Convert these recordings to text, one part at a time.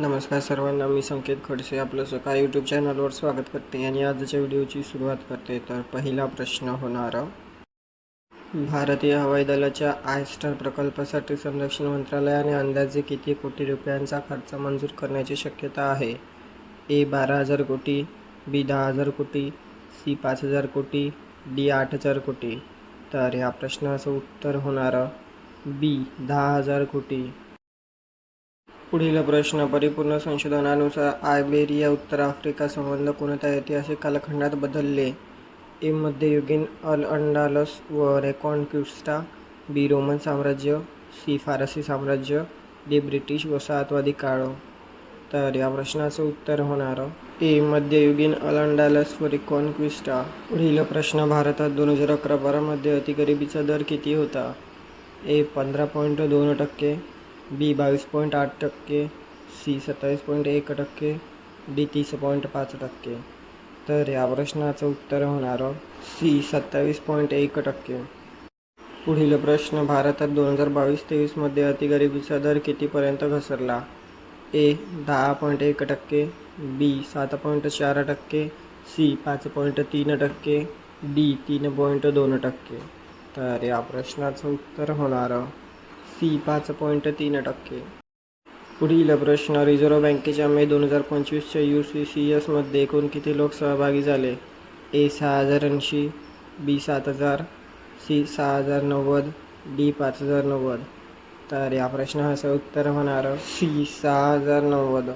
नमस्कार सर्वांना मी संकेत खडसे आपलं सकाळ यूट्यूब चॅनलवर स्वागत करते आणि आजच्या व्हिडिओची सुरुवात करते. तर पहिला प्रश्न होणार भारतीय हवाई दलाच्या आयस्टर प्रकल्पासाठी संरक्षण मंत्रालयाने अंदाजे किती कोटी रुपयांचा खर्च मंजूर करण्याची शक्यता आहे? ए बारा हजार कोटी बी दहा हजार कोटी सी पाच हजार कोटी डी आठ हजार कोटी. तर या प्रश्नाचं उत्तर होणार बी दहा हजार कोटी. पुढील प्रश्न परिपूर्ण संशोधनानुसार आयबेरिया उत्तर आफ्रिका संबंध कोणत्या ऐतिहासिक कालखंडात बदलले? ए मध्ययुगीन अल अंडालस व रेकॉन्क्विस्टा बी रोमन साम्राज्य सी फारसी साम्राज्य डी ब्रिटिश वसाहतवादी काळ. तर या प्रश्नाचं उत्तर होणार ए मध्ययुगीन अल अंडालस व रिकॉन्क्विस्टा पुढील प्रश्न भारतात दोन हजार अकरा बारामध्ये अतिगरिबीचा दर किती होता? ए पंधरा पॉईंट दोन टक्के बी बावीस पॉईंट आठ टक्के सी सत्तावीस पॉईंट एक टक्के डी तीस पॉईंट पाच टक्के. तर या प्रश्नाचं उत्तर होणार सी सत्तावीस पॉईंट एक टक्के. पुढील प्रश्न भारतात दोन हजार बावीस तेवीसमध्ये अतिगरिबीचा दर कितीपर्यंत घसरला? ए दहा पॉईंट एक टक्के बी सात पॉईंट चार टक्के सी पाच पॉईंट तीन टक्के डी तीन पॉईंट दोन टक्के. तर या प्रश्नाचं उत्तर होणार सी पाच पॉईंट तीन टक्के. पुढील प्रश्न रिझर्व्ह बँकेच्या मे दोन हजार पंचवीसच्या यू सी सी एसमध्ये एकूण किती लोक सहभागी झाले? ए सहा हजार ऐंशी बी सात हजार सी सहा हजार नव्वद डी पाच हजार नव्वद. तर या प्रश्नाचं उत्तर होणार सी सहा हजार नव्वद.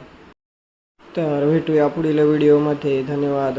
तर भेटूया पुढील व्हिडिओमध्ये. धन्यवाद.